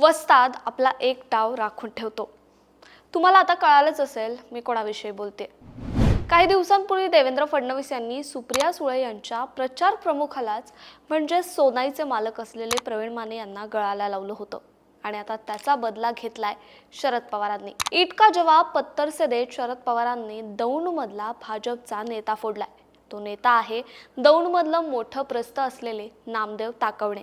वस्ताद आपला एक डाव राखून ठेवतो. तुम्हाला आता कळालंच असेल मी कोणाविषयी बोलते. काही दिवसांपूर्वी देवेंद्र फडणवीस यांनी सुप्रिया सुळे यांच्या प्रचार प्रमुखालाच म्हणजे सोनाईचे मालक असलेले प्रवीण माने यांना गळाला लावलं होतं. आणि आता त्याचा बदला घेतलाय शरद पवारांनी. इटका जवाब पत्तरसे देत शरद पवारांनी दौंडमधला भाजपचा नेता फोडलाय. तो नेता आहे दौंडमधलं मोठं प्रस्थ असलेले नामदेव ताकवणे.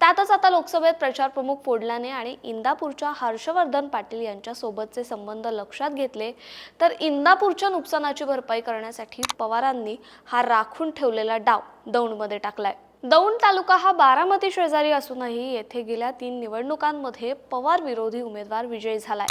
त्यातच आता लोकसभेत प्रचार प्रमुख फोडल्याने आणि इंदापूरच्या हर्षवर्धन पाटील यांच्या सोबतचे संबंध लक्षात घेतले तर इंदापूरच्या नुकसानाची भरपाई करण्यासाठी पवारांनी हा राखून ठेवलेला डाव दौंडमध्ये टाकलाय. दौंड तालुका हा बारामती शेजारी असूनही येथे गेल्या तीन निवडणुकांमध्ये पवार विरोधी उमेदवार विजयी झालाय.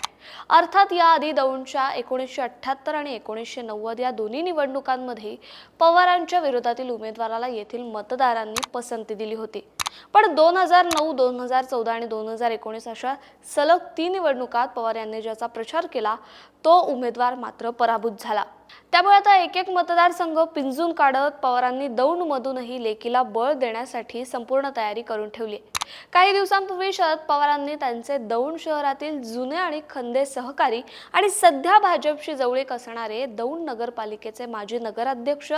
अर्थात याआधी दौंडच्या एकोणीसशे अठ्ठ्याहत्तर आणि एकोणीसशे नव्वद या दोन्ही निवडणुकांमध्ये पवारांच्या विरोधातील उमेदवाराला येथील मतदारांनी पसंती दिली होती. पण दोन हजार नऊ दोन हजार चौदा आणि दोन हजार एकोणीस अशा सलग तीन निवडणुकात पवार यांनी ज्याचा प्रचार केला तो उमेदवार मात्र पराभूत झाला. त्यामुळे आता एक एक मतदारसंघ पिंजून काढत पवारांनी दौंडमधूनही लेकीला बळ देण्यासाठी संपूर्ण तयारी करून ठेवली काही दिवसांपूर्वी शरद पवारांनी त्यांचे दौंड शहरातील जुने आणि खंदे सहकारी आणि सध्या भाजपशी जवळीक असणारे दौंड नगरपालिकेचे माजी नगराध्यक्ष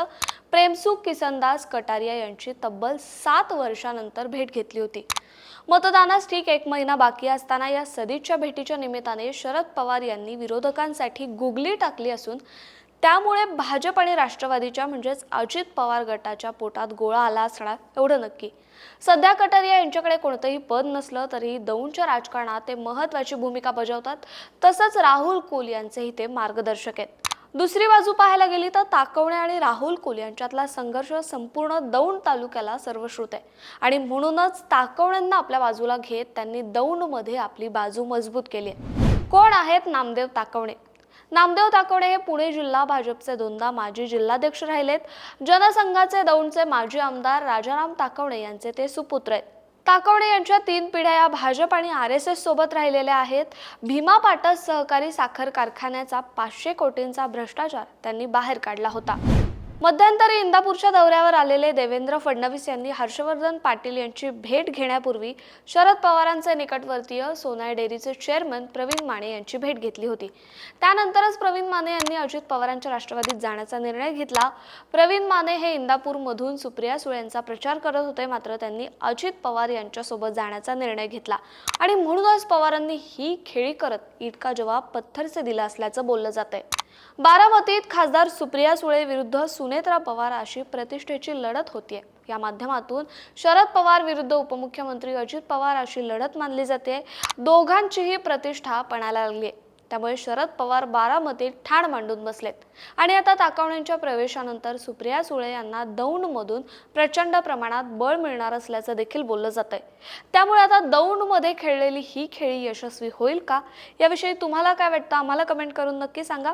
प्रेमसुख किसनदास कटारिया यांची तब्बल सात वर्षानंतर भेट घेतली होती. मतदानास ठीक एक महिना बाकी असताना या सदिच्छा भेटीच्या निमित्ताने शरद पवार यांनी विरोधकांसाठी गुगली टाकली असून त्यामुळे भाजप आणि राष्ट्रवादीच्या म्हणजेच अजित पवार गटाच्या पोटात गोळा आला असणार एवढं नक्की. सध्या कटारिया यांच्याकडे कोणतंही पद नसलं तरी दौंडच्या राजकारणात ते महत्वाची भूमिका बजावतात. तसंच राहुल कुल यांचेही ते मार्गदर्शक आहेत. दुसरी बाजू पाहायला गेली तर ताकवणे आणि राहुल कुल यांच्यातला संघर्ष संपूर्ण दौंड तालुक्याला सर्वश्रुत आहे. आणि म्हणूनच ताकवण्यांना आपल्या बाजूला घेत त्यांनी दौंडमध्ये आपली बाजू मजबूत केली आहे. कोण आहेत नामदेव ताकवणे? नामदेव ताकवडे हे पुणे जिल्हा भाजपचे दोनदा माजी जिल्हाध्यक्ष राहिलेत. जनसंघाचे दौंडचे माजी आमदार राजाराम ताकवडे यांचे ते सुपुत्र आहेत. ताकवडे यांच्या तीन पिढ्या या भाजप आणि आर एस एस सोबत राहिलेल्या आहेत. भीमा पाटस सहकारी साखर कारखान्याचा पाचशे कोटींचा भ्रष्टाचार त्यांनी बाहेर काढला होता. मध्यंतरी इंदापूरच्या दौऱ्यावर आलेले देवेंद्र फडणवीस यांनी हर्षवर्धन पाटील यांची भेट घेण्यापूर्वी शरद पवारांचे निकटवर्तीय सोनाय डेअरीचे चेअरमन प्रवीण माने यांची भेट घेतली होती. त्यानंतरच प्रवीण माने यांनी अजित पवारांच्या राष्ट्रवादीत जाण्याचा निर्णय घेतला. प्रवीण माने हे इंदापूरमधून सुप्रिया सुळे यांचा प्रचार करत होते मात्र त्यांनी अजित पवार यांच्यासोबत जाण्याचा निर्णय घेतला. आणि म्हणूनच पवारांनी ही खेळी करत इतका जवाब पत्थरचे दिला असल्याचं बोललं जात आहे बारामतीत खासदार सुप्रिया सुळे विरुद्ध सुनेत्रा पवार अशी प्रतिष्ठेची लढत होतीये. या माध्यमातून शरद पवार विरुद्ध उपमुख्यमंत्री अजित पवार अशी लढत मानली जाते. दोघांचीही प्रतिष्ठा पणाला लागली त्यामुळे शरद पवार बारामतीत ठाण मांडून बसलेत. आणि आता ताकावण्यांच्या प्रवेशानंतर सुप्रिया सुळे यांना दौंडमधून प्रचंड प्रमाणात बळ मिळणार असल्याचं देखील बोललं जात आहे त्यामुळे आता दौंडमध्ये खेळलेली ही खेळी यशस्वी होईल का? याविषयी तुम्हाला काय वाटतं? आम्हाला कमेंट करून नक्की सांगा.